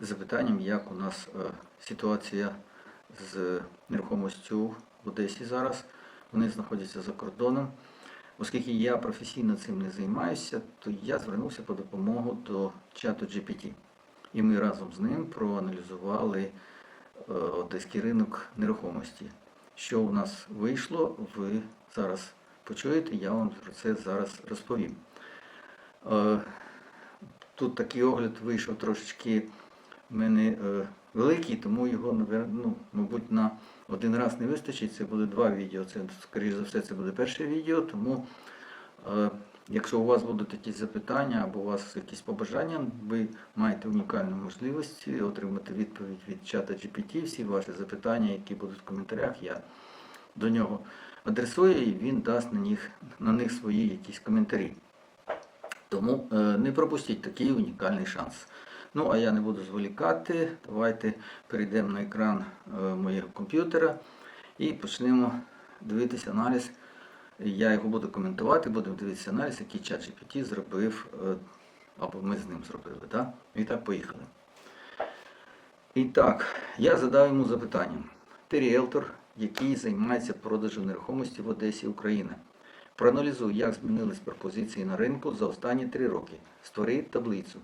запитанням, як у нас е, ситуація з нерухомістю в Одесі зараз. Вони знаходяться за кордоном. Оскільки я професійно цим не займаюся, то я звернувся по допомогу до чату GPT. І ми разом з ним проаналізували е, одеський ринок нерухомості. Що у нас вийшло, ви зараз почуєте, я вам про це зараз розповім. Е, Тут такий огляд вийшов трошечки в мене е, великий, тому його, ну, мабуть, на один раз не вистачить. Це буде два відео. Це, скоріш за все, це буде перше відео. Тому, е, якщо у вас будуть якісь запитання або у вас якісь побажання, ви маєте унікальну можливість отримати відповідь від чата GPT. Всі ваші запитання, які будуть в коментарях, я до нього адресую і він дасть на них, на них свої якісь коментарі. Тому е, не пропустіть такий унікальний шанс. Ну, а я не буду зволікати. Давайте перейдемо на екран е, моєго комп'ютера і почнемо дивитися аналіз. Я його буду коментувати, будемо дивитися аналіз, який чат GPT зробив, е, або ми з ним зробили. Да? І так, поїхали. І так, я задав йому запитання. Ти ріелтор, який займається продажем нерухомості в Одесі, Україна. Проаналізуй, як змінились пропозиції на ринку за останні три роки. Створи таблицю.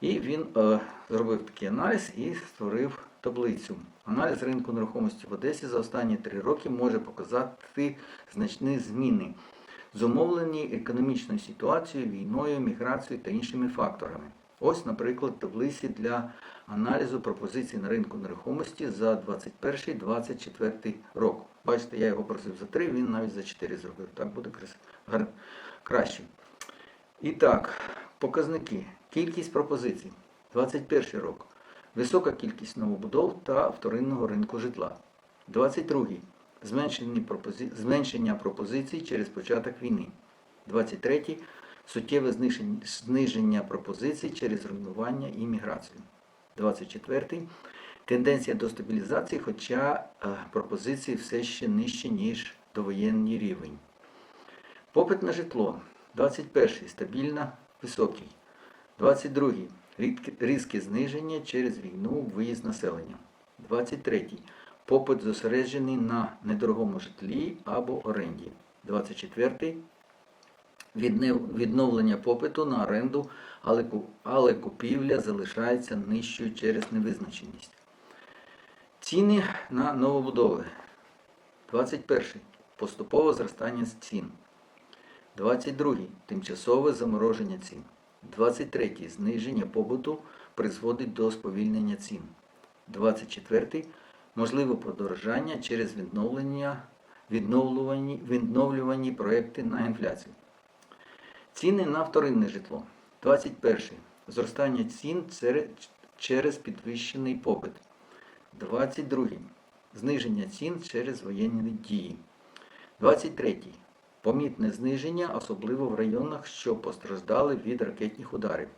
І він е, зробив такий аналіз і створив таблицю. Аналіз ринку нерухомості в Одесі за останні три роки може показати значні зміни, зумовлені економічною ситуацією, війною, міграцією та іншими факторами. Ось, наприклад, таблиці для аналізу пропозицій на ринку нерухомості за 21-24 рок. Бачите, я його просив за 3, він навіть за 4 зробив. Так буде краще. І так, показники. Кількість пропозицій. 21 рок. Висока кількість новобудов та вторинного ринку житла. 22. Зменшення, пропози... Зменшення пропозицій через початок війни. 23. Суттєве зниження, пропозицій через руйнування і міграцію. 24. Тенденція до стабілізації, хоча е, пропозиції все ще нижче, ніж довоєнний рівень. Попит на житло. 21. Стабільно високий. 22. Рідке- Різке зниження через війну, виїзд населення. 23. Попит зосереджений на недорогому житлі або оренді. 24. Віднев- Відновлення попиту на оренду, але купівля залишається нижчою через невизначеність. Ціни на новобудови. 21. Поступове зростання цін. 22. Тимчасове замороження цін. 23. Зниження побуту призводить до сповільнення цін. 24. Можливе подорожання через відновлення, відновлювані, відновлювані проекти на інфляцію. Ціни на вторинне житло. 21. Зростання цін через підвищений попит. 22. Зниження цін через воєнні дії. 23. Помітне зниження, особливо в районах, що постраждали від ракетних ударів.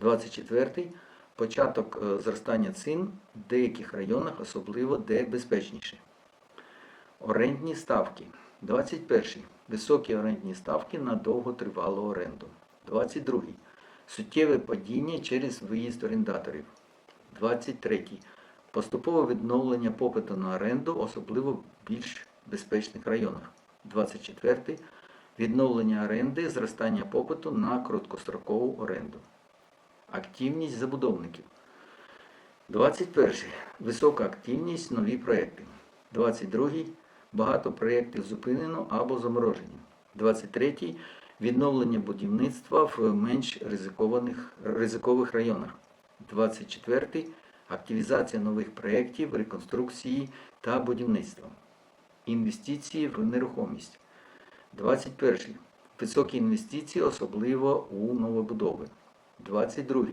24. Початок е, зростання цін в деяких районах, особливо де безпечніше. Орендні ставки. 21. Високі орендні ставки на довготривалу оренду. 22. Суттєве падіння через виїзд орендаторів. 23. Поступове відновлення попиту на оренду, особливо в більш безпечних районах. 24. Відновлення оренди, зростання попиту на короткострокову оренду. Активність забудовників. 21. Висока активність, нові проекти. 22. Багато проєктів зупинено або заморожені. 23. Відновлення будівництва в менш ризикованих, ризикових районах. 24. Активізація нових проєктів, реконструкції та будівництва. Інвестиції в нерухомість. 21. Високі інвестиції, особливо у новобудови. 22.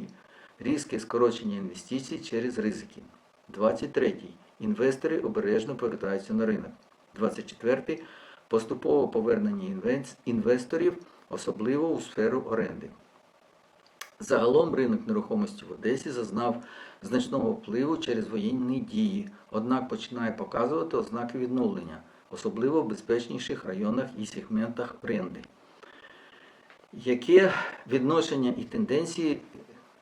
Різке скорочення інвестицій через ризики. 23. Інвестори обережно повертаються на ринок. 24. Поступове повернення інвесторів, особливо у сферу оренди. Загалом ринок нерухомості в Одесі зазнав значного впливу через воєнні дії, однак починає показувати ознаки відновлення, особливо в безпечніших районах і сегментах оренди. Яке відношення і тенденції,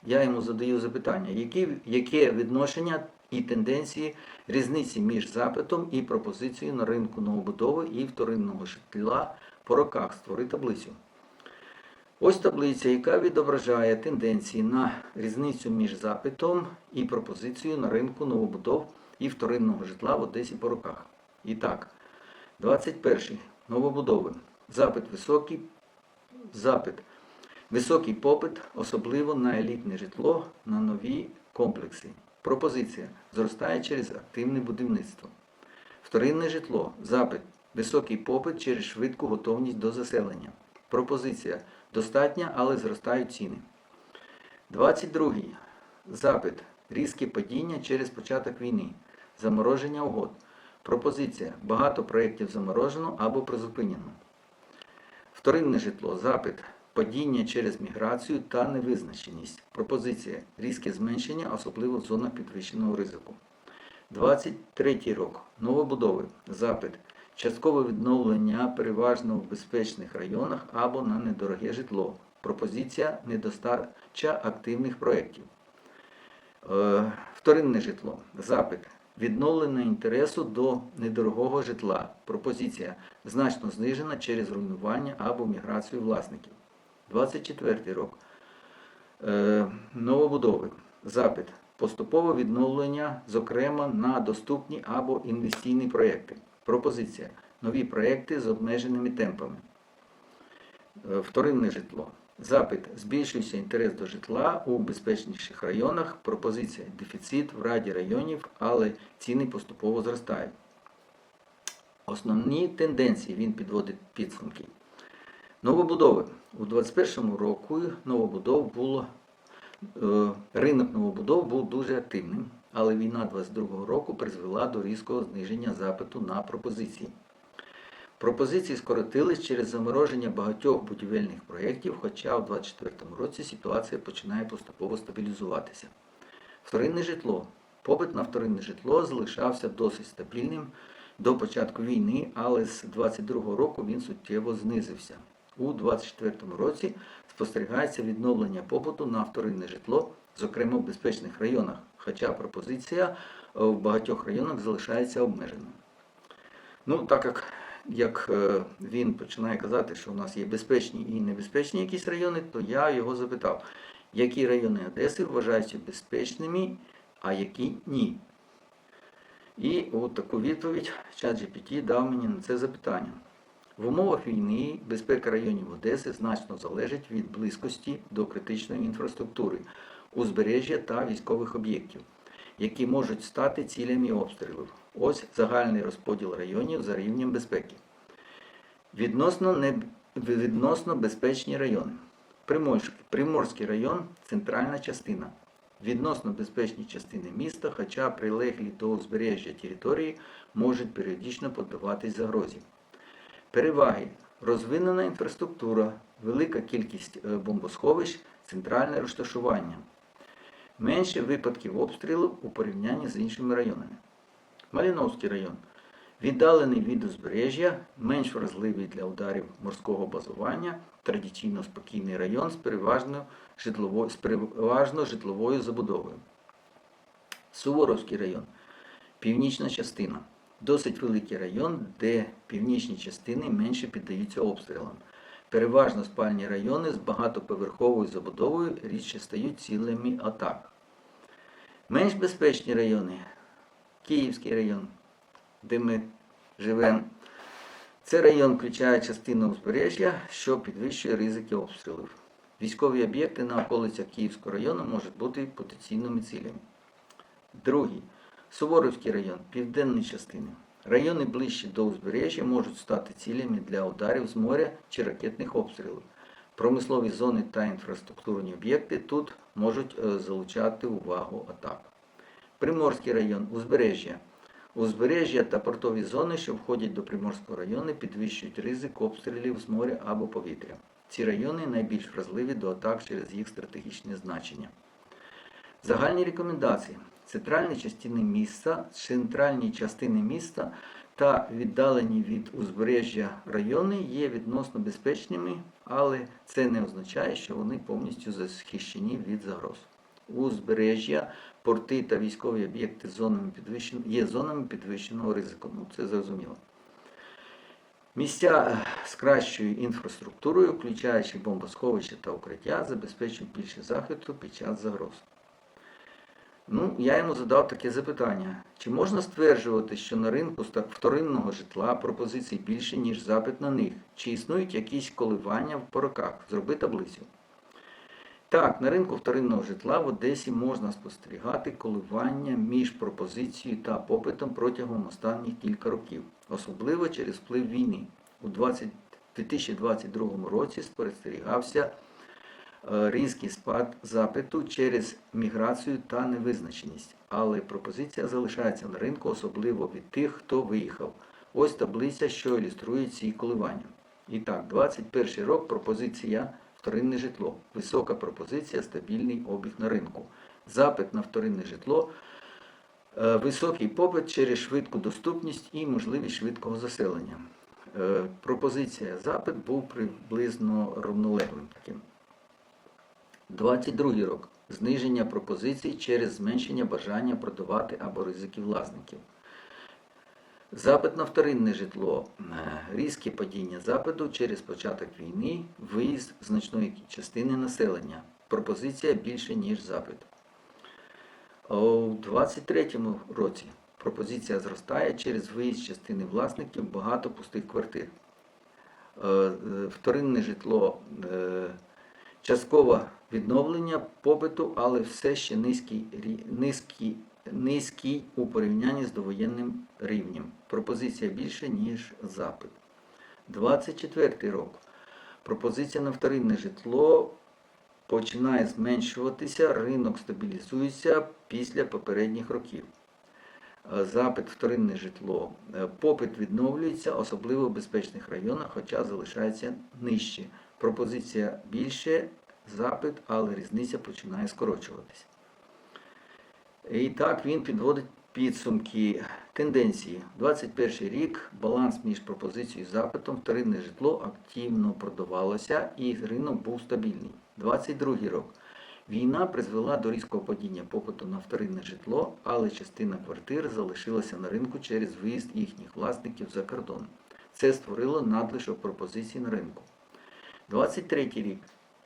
я йому задаю запитання, які, яке відношення і тенденції різниці між запитом і пропозицією на ринку новобудови і вторинного житла по роках? Створи таблицю. Ось таблиця, яка відображає тенденції на різницю між запитом і пропозицією на ринку новобудов і вторинного житла в Одесі по роках. І так, 21-й Новобудови. Запит високий. Запит. Високий попит, особливо на елітне житло, на нові комплекси. Пропозиція зростає через активне будівництво. Вторинне житло. Запит. Високий попит через швидку готовність до заселення. Пропозиція достатня, але зростають ціни. 22. Запит. Різке падіння через початок війни. Замороження угод. Пропозиція. Багато проєктів заморожено або призупинено. Вторинне житло. Запит. Падіння через міграцію та невизначеність. Пропозиція. Різке зменшення, особливо в зонах підвищеного ризику. 23 рок. Новобудови. Запит. Часткове відновлення переважно в безпечних районах або на недороге житло. Пропозиція недостача активних проєктів. Е, Вторинне житло. Запит. Відновлення інтересу до недорогого житла. Пропозиція значно знижена через руйнування або міграцію власників. 24 рок. Е, Новобудови. Запит. Поступове відновлення, зокрема на доступні або інвестиційні проєкти. Пропозиція. Нові проєкти з обмеженими темпами. Е, Вторинне житло. Запит. Збільшується інтерес до житла у безпечніших районах. Пропозиція. Дефіцит в раді районів, але ціни поступово зростають. Основні тенденції він підводить підсумки. Новобудови. У 2021 року новобудов було, е, ринок новобудов був дуже активним, але війна 2022 року призвела до різкого зниження запиту на пропозиції. Пропозиції скоротились через замороження багатьох будівельних проєктів, хоча у 2024 році ситуація починає поступово стабілізуватися. Вторинне житло. Попит на вторинне житло залишався досить стабільним до початку війни, але з 2022 року він суттєво знизився. У 2024 році спостерігається відновлення попиту на вторинне житло, зокрема в безпечних районах, хоча пропозиція е, в багатьох районах залишається обмеженою. Ну, так як, як е, він починає казати, що у нас є безпечні і небезпечні якісь райони, то я його запитав, які райони Одеси вважаються безпечними, а які ні. І от таку відповідь ChatGPT дав мені на це запитання. В умовах війни безпека районів Одеси значно залежить від близькості до критичної інфраструктури, узбережжя та військових об'єктів, які можуть стати цілями обстрілів. Ось загальний розподіл районів за рівнем безпеки. Відносно, не... відносно безпечні райони. Приморський, район центральна частина. Відносно безпечні частини міста, хоча прилеглі до узбережжя території можуть періодично піддаватись загрозі. Переваги. Розвинена інфраструктура, велика кількість е, бомбосховищ, центральне розташування. Менше випадків обстрілів у порівнянні з іншими районами. Маліновський район. Віддалений від узбережжя, менш вразливий для ударів морського базування, традиційно спокійний район з переважно житловою, з переважно житловою забудовою. Суворовський район. Північна частина. Досить великий район, де північні частини менше піддаються обстрілам. Переважно спальні райони з багатоповерховою забудовою рідше стають цілями атак. Менш безпечні райони Київський район, де ми живемо. Цей район включає частину узбережжя, що підвищує ризики обстрілів. Військові об'єкти на околицях Київського району можуть бути потенційними цілями. Другий. Суворовський район, південні частини. Райони ближчі до узбережжя можуть стати цілями для ударів з моря чи ракетних обстрілів. Промислові зони та інфраструктурні об'єкти тут можуть е, залучати увагу атак. Приморський район, узбережжя. Узбережжя та портові зони, що входять до Приморського району, підвищують ризик обстрілів з моря або повітря. Ці райони найбільш вразливі до атак через їх стратегічне значення. Загальні рекомендації. Центральні частини міста, центральні частини міста та віддалені від узбережжя райони є відносно безпечними, але це не означає, що вони повністю захищені від загроз. Узбережжя, порти та військові об'єкти зонами є зонами підвищеного ризику. Ну, це зрозуміло. Місця е, з кращою інфраструктурою, включаючи бомбосховища та укриття, забезпечують більше захисту під час загроз. Ну, я йому задав таке запитання: чи можна стверджувати, що на ринку вторинного житла пропозицій більше, ніж запит на них? Чи існують якісь коливання по роках? Зроби таблицю. Так, на ринку вторинного житла в Одесі можна спостерігати коливання між пропозицією та попитом протягом останніх кілька років, особливо через вплив війни. У 20 2022 році спостерігався різкий спад запиту через міграцію та невизначеність, але пропозиція залишається на ринку, особливо від тих, хто виїхав. Ось таблиця, що ілюструє ці коливання. І так, 21 рік пропозиція вторинне житло. Висока пропозиція, стабільний обіг на ринку. Запит на вторинне житло, е, високий попит через швидку доступність і можливість швидкого заселення. Е, Пропозиція запит був приблизно рівнолеглим таким. 22 рік. Зниження пропозицій через зменшення бажання продавати або ризики власників. Запит на вторинне житло. Е, Різке падіння запиту через початок війни, виїзд значної частини населення. Пропозиція більше, ніж запит. У 2023 році пропозиція зростає через виїзд частини власників багато пустих квартир. Е, е, Вторинне житло часткове відновлення попиту, але все ще низький, низький, низький у порівнянні з довоєнним рівнем. Пропозиція більше, ніж запит. 24 рік. Пропозиція на вторинне житло починає зменшуватися, ринок стабілізується після попередніх років. Е, Запит вторинне житло. Е, Попит відновлюється, особливо в безпечних районах, хоча залишається нижче. Пропозиція більше, запит, але різниця починає скорочуватися. І так він підводить підсумки тенденції. 21 рік баланс між пропозицією і запитом, вторинне житло активно продавалося і ринок був стабільний. 22 рік. Війна призвела до різкого падіння попиту на вторинне житло, але частина квартир залишилася на ринку через виїзд їхніх власників за кордон. Це створило надлишок пропозицій на ринку. 23 рік.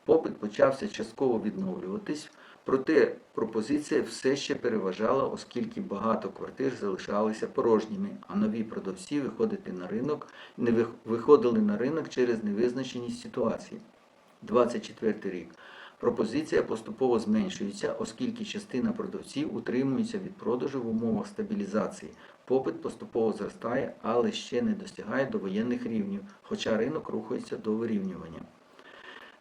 Попит почався частково відновлюватись, проте пропозиція все ще переважала, оскільки багато квартир залишалися порожніми, а нові продавці виходити на ринок не виходили на ринок через невизначеність ситуації. 24 рік. Пропозиція поступово зменшується, оскільки частина продавців утримується від продажу в умовах стабілізації. Попит поступово зростає, але ще не достигає довоєнних рівнів, хоча ринок рухається до вирівнювання.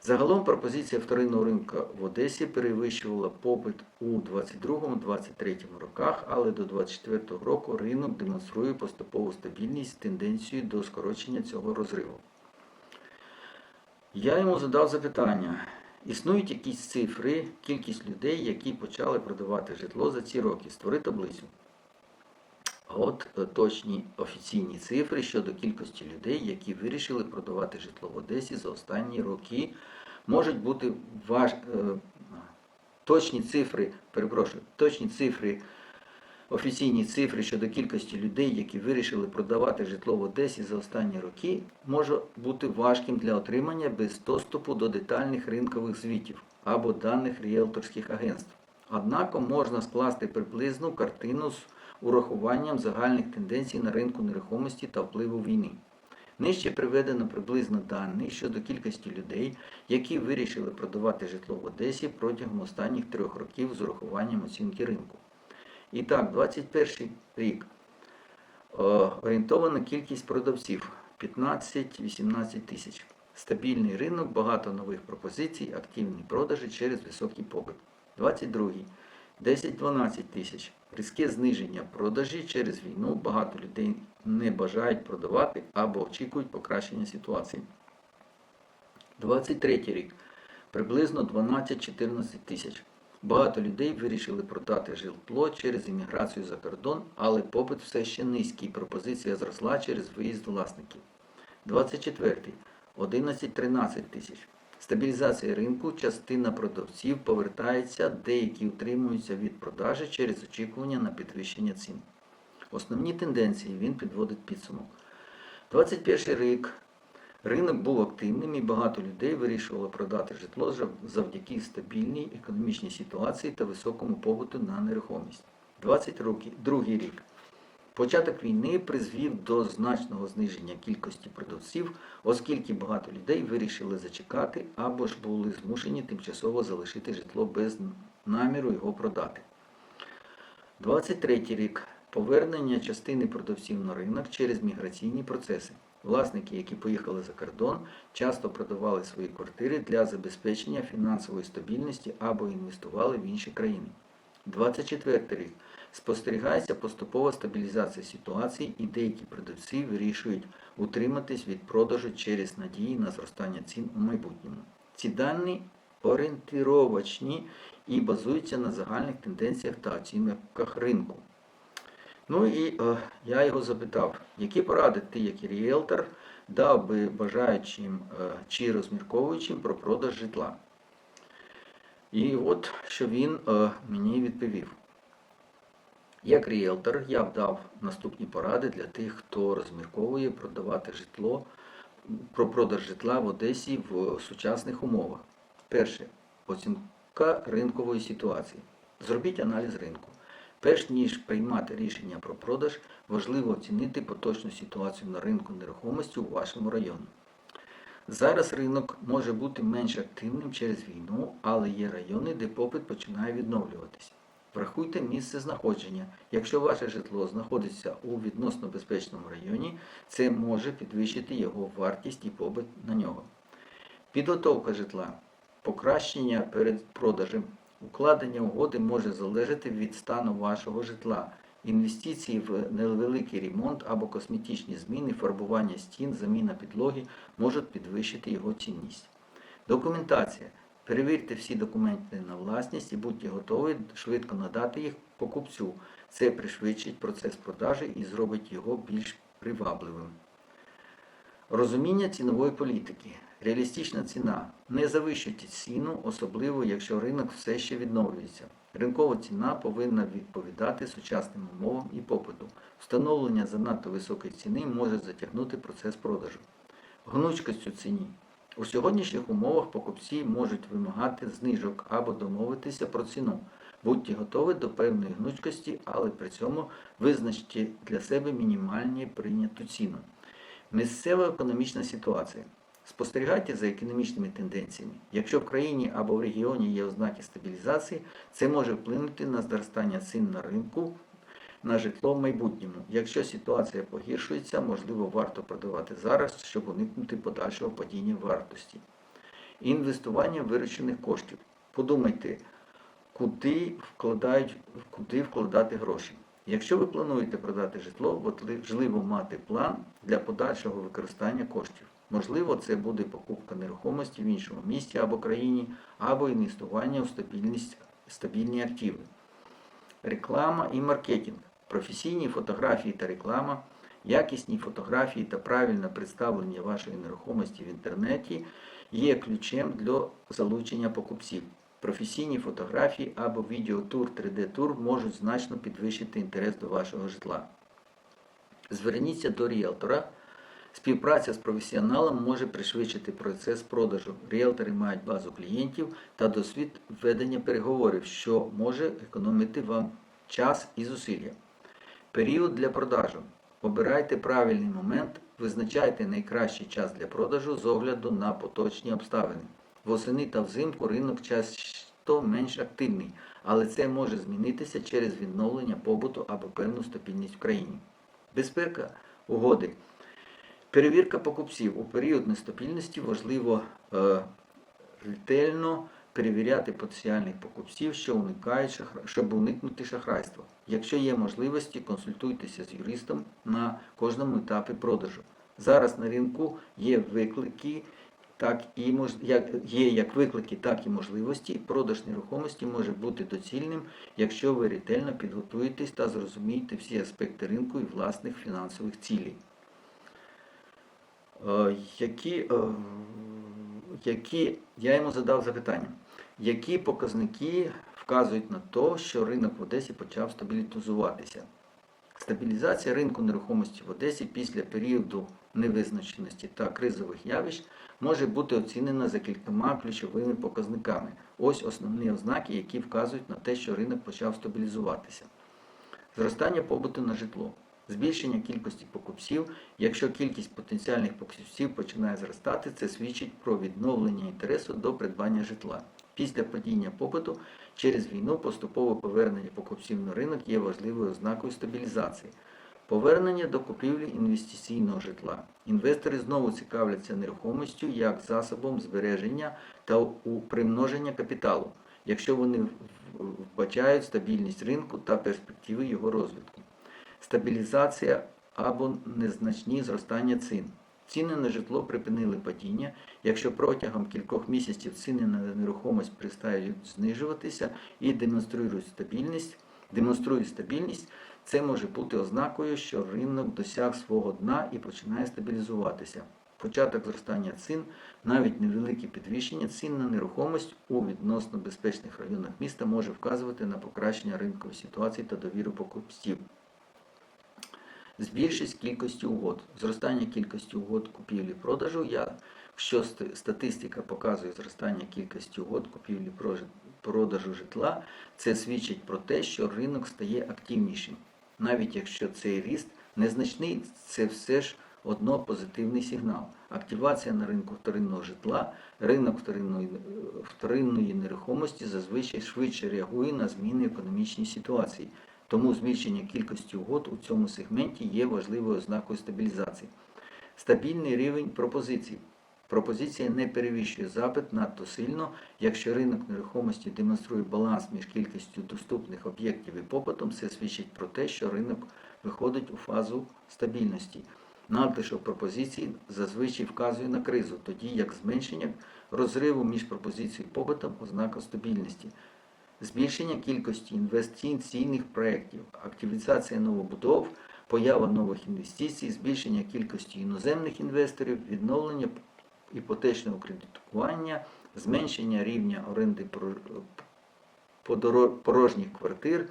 Загалом пропозиція вторинного ринку в Одесі перевищувала попит у 22-23 роках, але до 24 року ринок демонструє поступову стабільність з тенденцією до скорочення цього розриву. Я йому задав запитання. Існують якісь цифри, кількість людей, які почали продавати житло за ці роки. Створи таблицю. От е, точні офіційні цифри щодо кількості людей, які вирішили продавати житло в Одесі за останні роки, можуть бути важ... е, точні цифри, перепрошую, точні цифри, офіційні цифри щодо кількості людей, які вирішили продавати житло в Одесі за останні роки, може бути важким для отримання без доступу до детальних ринкових звітів або даних ріелторських агентств. Однак можна скласти приблизну картину з урахуванням загальних тенденцій на ринку нерухомості та впливу війни. Нижче приведено приблизно дані щодо кількості людей, які вирішили продавати житло в Одесі протягом останніх трьох років з урахуванням оцінки ринку. І так, 21 рік. Е, Орієнтована кількість продавців 15-18 тисяч. Стабільний ринок, багато нових пропозицій, активні продажі через високий попит. 22. 10-12 тисяч. Різке зниження продажі через війну. Багато людей не бажають продавати або очікують покращення ситуації. 23 рік. Приблизно 12-14 тисяч. Багато людей вирішили продати житло через імміграцію за кордон, але попит все ще низький. Пропозиція зросла через виїзд власників. 24. 11-13 тисяч. Стабілізація ринку, частина продавців повертається, деякі утримуються від продажі через очікування на підвищення цін. Основні тенденції він підводить підсумок. 21 рік ринок був активним і багато людей вирішувало продати житло завдяки стабільній економічній ситуації та високому побуту на нерухомість. 20 років, другий рік. Початок війни призвів до значного зниження кількості продавців, оскільки багато людей вирішили зачекати або ж були змушені тимчасово залишити житло без наміру його продати. 23 рік. Повернення частини продавців на ринок через міграційні процеси. Власники, які поїхали за кордон, часто продавали свої квартири для забезпечення фінансової стабільності або інвестували в інші країни. 24 рік. Спостерігається поступова стабілізація ситуації і деякі продавці вирішують утриматись від продажу через надії на зростання цін у майбутньому. Ці дані орієнтировочні і базуються на загальних тенденціях та оцінках ринку. Ну і е, я його запитав, які поради ти, як і ріелтор, дав би бажаючим е, чи розмірковуючим про продаж житла. І от що він е, мені відповів. Як ріелтор я б дав наступні поради для тих, хто розмірковує продавати житло, про продаж житла в Одесі в сучасних умовах. Перше. Оцінка ринкової ситуації. Зробіть аналіз ринку. Перш ніж приймати рішення про продаж, важливо оцінити поточну ситуацію на ринку нерухомості у вашому районі. Зараз ринок може бути менш активним через війну, але є райони, де попит починає відновлюватися. Врахуйте місце знаходження. Якщо ваше житло знаходиться у відносно безпечному районі, це може підвищити його вартість і попит на нього. Підготовка житла. Покращення перед продажем. Укладення угоди може залежати від стану вашого житла. Інвестиції в невеликий ремонт або косметичні зміни, фарбування стін, заміна підлоги можуть підвищити його цінність. Документація. Перевірте всі документи на власність і будьте готові швидко надати їх покупцю. Це пришвидшить процес продажі і зробить його більш привабливим. Розуміння цінової політики. Реалістична ціна. Не завищуйте ціну, особливо якщо ринок все ще відновлюється. Ринкова ціна повинна відповідати сучасним умовам і попиту. Встановлення занадто високої ціни може затягнути процес продажу. Гнучкость у ціні. У сьогоднішніх умовах покупці можуть вимагати знижок або домовитися про ціну. Будьте готові до певної гнучкості, але при цьому визначте для себе мінімальні прийняту ціну. Місцева економічна ситуація. Спостерігайте за економічними тенденціями. Якщо в країні або в регіоні є ознаки стабілізації, це може вплинути на зростання цін на ринку на житло в майбутньому. Якщо ситуація погіршується, можливо, варто продавати зараз, щоб уникнути подальшого падіння вартості. Інвестування виручених коштів. Подумайте, куди, вкладають, куди вкладати гроші. Якщо ви плануєте продати житло, важливо мати план для подальшого використання коштів. Можливо, це буде покупка нерухомості в іншому місті або країні, або інвестування у стабільність, стабільні активи. Реклама і маркетинг. Професійні фотографії та реклама, якісні фотографії та правильне представлення вашої нерухомості в інтернеті є ключем для залучення покупців. Професійні фотографії або відеотур 3D-тур можуть значно підвищити інтерес до вашого житла. Зверніться до ріелтора. Співпраця з професіоналом може пришвидшити процес продажу. Ріелтори мають базу клієнтів та досвід ведення переговорів, що може економити вам час і зусилля. Період для продажу. Обирайте правильний момент, визначайте найкращий час для продажу з огляду на поточні обставини. Восени та взимку ринок часто менш активний, але це може змінитися через відновлення побуту або певну стабільність в країні. Безпека угоди. Перевірка покупців у період нестабільності важливо е, ретельно перевіряти потенціальних покупців, що уникають шахра... щоб уникнути шахрайства. Якщо є можливості, консультуйтеся з юристом на кожному етапі продажу. Зараз на ринку є виклики так і мож... як... є як виклики, так і можливості. Продаж нерухомості може бути доцільним, якщо ви ретельно підготуєтесь та зрозумієте всі аспекти ринку і власних фінансових цілей. Е, Які, е, які, я йому задав запитання, які показники вказують на те, що ринок в Одесі почав стабілізуватися? Стабілізація ринку нерухомості в Одесі після періоду невизначеності та кризових явищ може бути оцінена за кількома ключовими показниками. Ось основні ознаки, які вказують на те, що ринок почав стабілізуватися. Зростання побуту на житло, збільшення кількості покупців. Якщо кількість потенціальних покупців починає зростати, це свідчить про відновлення інтересу до придбання житла. Після падіння попиту через війну поступове повернення покупців на ринок є важливою ознакою стабілізації. Повернення до купівлі інвестиційного житла. Інвестори знову цікавляться нерухомістю як засобом збереження та примноження капіталу, якщо вони вбачають стабільність ринку та перспективи його розвитку. Стабілізація або незначні зростання цін. Ціни на житло припинили падіння. Якщо протягом кількох місяців ціни на нерухомість перестають знижуватися і демонструють стабільність, демонструють стабільність, це може бути ознакою, що ринок досяг свого дна і починає стабілізуватися. Початок зростання цін, навіть невелике підвищення цін на нерухомість у відносно безпечних районах міста може вказувати на покращення ринкової ситуації та довіру покупців. Збільшість кількості угод. Зростання кількості угод купівлі-продажу. Якщо статистика показує зростання кількості угод купівлі-продажу житла, це свідчить про те, що ринок стає активнішим. Навіть якщо цей ріст незначний, це все ж одно позитивний сигнал. Активація на ринку вторинного житла, ринок вторинної, вторинної нерухомості зазвичай швидше реагує на зміни економічній ситуації. Тому збільшення кількості угод у цьому сегменті є важливою ознакою стабілізації. Стабільний рівень пропозицій. Пропозиція не перевищує запит надто сильно, якщо ринок нерухомості демонструє баланс між кількістю доступних об'єктів і попитом, це свідчить про те, що ринок виходить у фазу стабільності. Надлишок пропозицій зазвичай вказує на кризу, тоді як зменшення розриву між пропозицією і попитом ознака стабільності збільшення кількості інвестиційних проєктів, активізація новобудов, поява нових інвестицій, збільшення кількості іноземних інвесторів, відновлення іпотечного кредитування, зменшення рівня оренди порожніх квартир,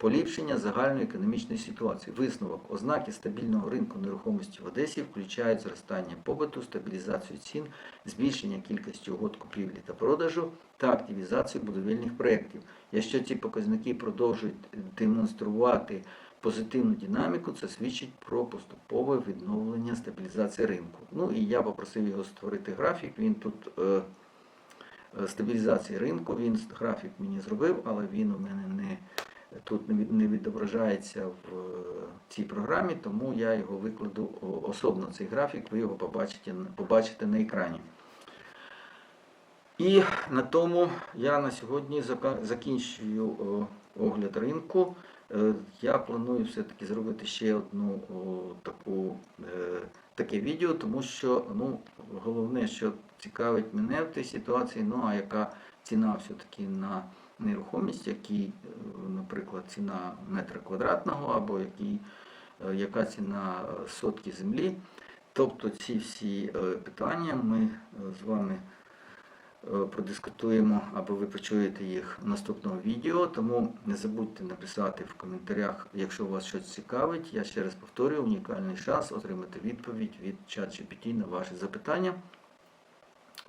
поліпшення загальної економічної ситуації. Висновок ознаки стабільного ринку нерухомості в Одесі включають зростання побуту, стабілізацію цін, збільшення кількості угод купівлі та продажу та активізацію будівельних проєктів. Якщо ці показники продовжують демонструвати позитивну динаміку, це свідчить про поступове відновлення стабілізації ринку. Ну і я попросив його створити графік. Він тут е, е, стабілізації ринку. Він графік мені зробив, але він у мене не тут не відображається в е, цій програмі, тому я його викладу особно цей графік. Ви його побачите, побачите на екрані. І на тому я на сьогодні закінчую огляд ринку. Е, Я планую все-таки зробити ще одну таку, е, таке відео, тому що ну, головне, що цікавить мене в цій ситуації, ну а яка ціна все-таки на нерухомість, який, е, наприклад, ціна метра квадратного або який, е, яка ціна е, сотки землі. Тобто ці всі питання ми з вами продискутуємо або ви почуєте їх в наступному відео. Тому не забудьте написати в коментарях, якщо вас щось цікавить. Я ще раз повторюю, унікальний шанс отримати відповідь від ChatGPT на ваші запитання.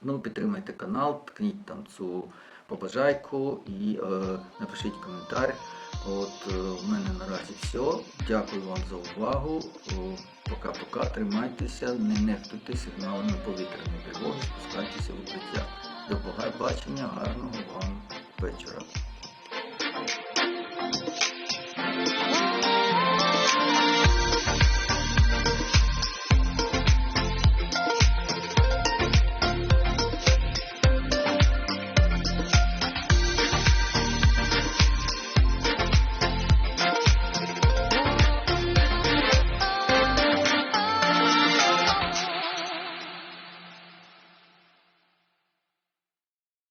Ну, підтримайте канал, ткніть там цю побажайку і е, напишіть коментар. От е, в мене наразі все. Дякую вам за увагу. Пока-пока. Тримайтеся, не нехтуйте сигналами повітряної тривоги, спускайтеся в укриття. До побачення, гарного вам вечора.